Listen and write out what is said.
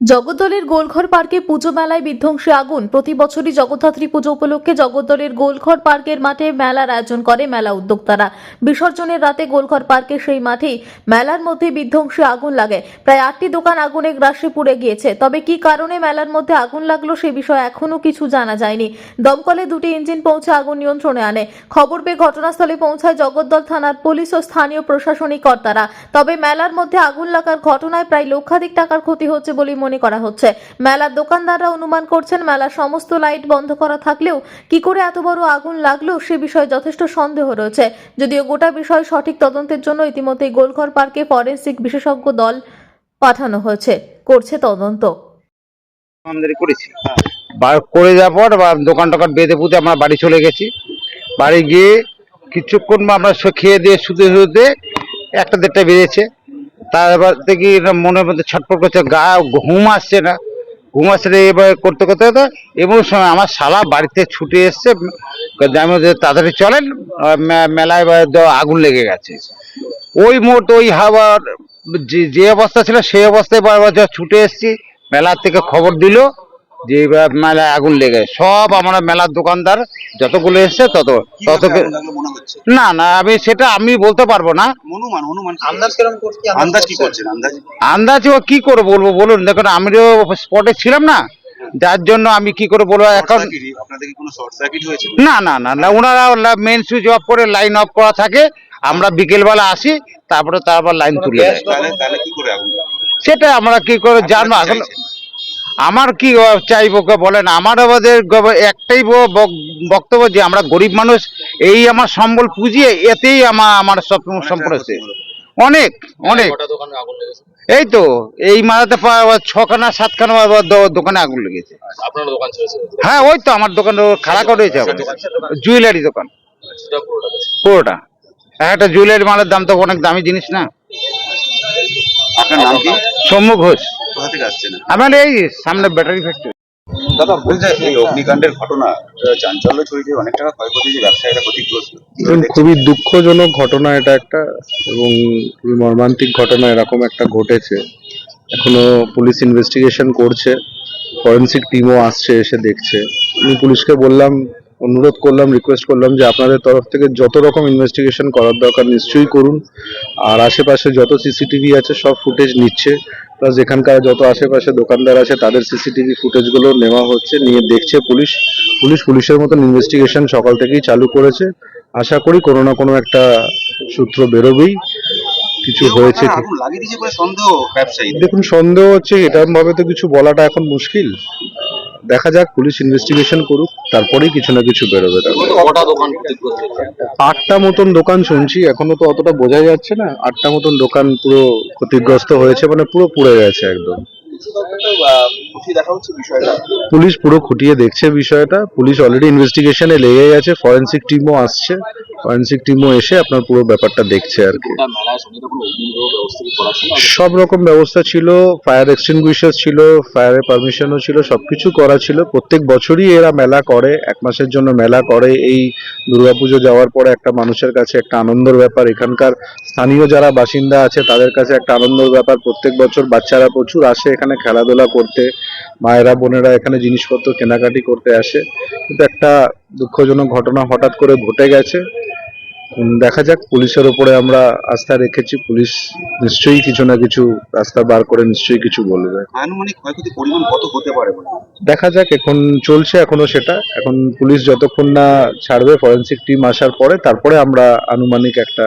জগদ্দলের গোলঘর পার্কে পুজো মেলায় বিধ্বংসী আগুন। প্রতি বছরই জগদ্ধাত্রী পুজো উপলক্ষে জগদ্দলের গোলঘর পার্কের মাঠে মেলার আয়োজন করে মেলা উদ্যোক্তারা। বিসর্জনের রাতে গোলঘর পার্কে সেই মাঠেই মেলার মধ্যে বিধ্বংসী আগুন লাগে। প্রায় আটটি দোকান আগুনে গ্রাসে পুড়ে গিয়েছে। তবে কি কারণে মেলার মধ্যে আগুন লাগল সে বিষয়ে এখনও কিছু জানা যায়নি। দমকলে দুটি ইঞ্জিন পৌঁছে আগুন নিয়ন্ত্রণে আনে। খবর পেয়ে ঘটনাস্থলে পৌঁছায় জগদ্দল থানার পুলিশ ও স্থানীয় প্রশাসনিক কর্তারা। তবে মেলার মধ্যে আগুন লাগার ঘটনায় প্রায় লক্ষাধিক টাকার ক্ষতি হচ্ছে বলে মনে করা হচ্ছে। মেলার দোকানদাররা অনুমান করছেন মেলার সমস্ত লাইট বন্ধ করা থাকলেও কি করে এত বড় আগুন লাগল সে বিষয়ে যথেষ্ট সন্দেহ রয়েছে। যদিও গোটা বিষয় সঠিক তদন্তের জন্য ইতিমধ্যেই গোলঘর পার্কে ফরেন্সিক বিশেষজ্ঞ দল পাঠানো হয়েছে করছে তদন্ত। আমদানি করে যাওয়ার পর দোকান টোকান বেঁধে বুঝে আমরা বাড়ি চলে গেছি। বাড়ি গিয়ে কিছুক্ষণ আমরা খেয়ে দিয়ে শুতে শুতে একটা দেড়টা বেরিয়েছে। তারপর দেখি মনের মধ্যে ছটফট করছে, গা ঘুম আসছে না। ঘুম আসছে না এবার করতে করতে করতে এবং সময় আমার শালা বাড়িতে ছুটে এসছে আমি তাড়াতাড়ি চলেন মেলায় আগুন লেগে গেছে। ওই মুহূর্তে ওই হাওয়ার যে অবস্থা ছিল, সেই অবস্থায় বারবার ছুটে এসছি মেলার থেকে খবর দিল। যে মেলায় আগুন লেগে সব আমরা মেলার দোকানদার যতগুলো এসছে তত তত না না আমি সেটা আমি বলতে পারব না। অনুমান অনুমান কি? আন্দাজ ও কি করে বলব বলুন? দেখুন আমিও স্পটে ছিলাম না। যার জন্য আমি কি করে বলব? এখন সার্কিট আপনাদের কি কোনো শর্ট সার্কিট হয়েছে? না না না না ওনারা মেন সুইচ অফ করে লাইন অফ করা থাকে। আমরা বিকেলবেলা আসি তারপরে তারপর লাইন তুলে দেয় তাহলে তাহলে কি করে আগুন লাগল? সেটা আমরা কি করে জানব? এখন চাইছেন? আমার কি চাইব বলেন? আমার আমাদের একটাই বক্তব্য যে আমরা গরিব মানুষ এই আমার সম্বল পুজিয়ে এতেই আমার আমার সব সম্পূর্ণ অনেক অনেক। এই তো এই মাথাতে ছখানা সাতখানা দোকানে আগুন লেগেছে? হ্যাঁ ওই তো আমার দোকান খাড়া করে রয়েছে আমার জুয়েলারি দোকান। পুরোটা। একটা জুয়েলারি মালের দাম তো অনেক দামি জিনিস না। সৌম্য ঘোষ। কোথা থেকে আসছেন? আমার এই সামনে ব্যাটারি ফ্যাক্টরি। দাদা বলছে এই অগ্নিকাণ্ডের ঘটনা চাঞ্চল্য ছড়িয়ে অনেক টাকা ক্ষয়ক্ষতি যে ব্যবসায়ীরা ক্ষতিগ্রস্ত। খুবই দুঃখজনক ঘটনা এটা একটা এবং খুবই মর্মান্তিক ঘটনা এরকম একটা ঘটেছে। এখনও পুলিশ ইনভেস্টিগেশন করছে ফরেন্সিক টিমও আসছে এসে দেখছে। আমি পুলিশকে বললাম অনুরোধ করলাম রিকোয়েস্ট করলাম যে আপনাদের তরফ থেকে যত রকম ইনভেস্টিগেশন করার দরকার নিশ্চয়ই করুন। আর আশেপাশে যত সিসিটিভি আছে সব ফুটেজ নিচ্ছে। প্লাস এখানকার যত আশেপাশে দোকানদার আছে তাদের সিসিটিভি ফুটেজগুলো নেওয়া হচ্ছে নিয়ে দেখছে পুলিশ। পুলিশ পুলিশের মতন ইনভেস্টিগেশন সকাল থেকেই চালু করেছে। আশা করি কোনো না কোনো একটা সূত্র বেরোবেই। কিছু হয়েছে দেখুন সন্দেহ হচ্ছে এরকম ভাবে তো কিছু বলাটা এখন মুশকিল। দেখা যাক পুলিশ ইনভেস্টিগেশন করুক তারপরেই কিছু না কিছু বেরোবে? আটটা মতন দোকান শুনছি এখনও তো অতটা বোঝা যাচ্ছে না আটটা মতন দোকান পুরো ক্ষতিগ্রস্ত হয়েছে মানে পুরো পুড়ে গেছে একদম। পুলিশ পুরো খুঁটিয়ে দেখছে বিষয়টা পুলিশ অলরেডি ইনভেস্টিগেশনে লেগে গেছে ফরেন্সিক টিমও আসছে। ফরেন্সিক টিমও এসে আপনার পুরো ব্যাপারটা দেখছে আর কি? সব রকম ব্যবস্থা ছিল ফায়ার এক্সটিংগুইশার ছিল ফায়ারের পারমিশনও ছিল, সবকিছু করা ছিল। প্রত্যেক বছরই এরা মেলা করে, এক মাসের জন্য মেলা করে। এই দুর্গাপুজো যাওয়ার পরে একটা মানুষের কাছে একটা আনন্দের ব্যাপার। এখানকার স্থানীয় যারা বাসিন্দা আছে, তাদের কাছে একটা আনন্দের ব্যাপার। প্রত্যেক বছর বাচ্চারা প্রচুর আসে এখানে খেলাধুলা করতে। মায়েরা বোনেরা এখানে জিনিসপত্র কেনাকাটি করতে আসে। কিন্তু একটা দুঃখজনক ঘটনা হঠাৎ করে ঘটে গেছে। দেখা যাক পুলিশের উপরে আমরা আস্থা রেখেছি। পুলিশ নিশ্চয়ই কিছু না কিছু রাস্তা বার করে নিশ্চয়ই কিছু বলবে। আনুমানিক ক্ষয়ক্ষতির পরিমাণ কত হতে পারে দেখা যাক এখন চলছে এখনও সেটা। এখন পুলিশ যতক্ষণ না ছাড়বে ফরেন্সিক টিম আসার পরে তারপরে আমরা আনুমানিক একটা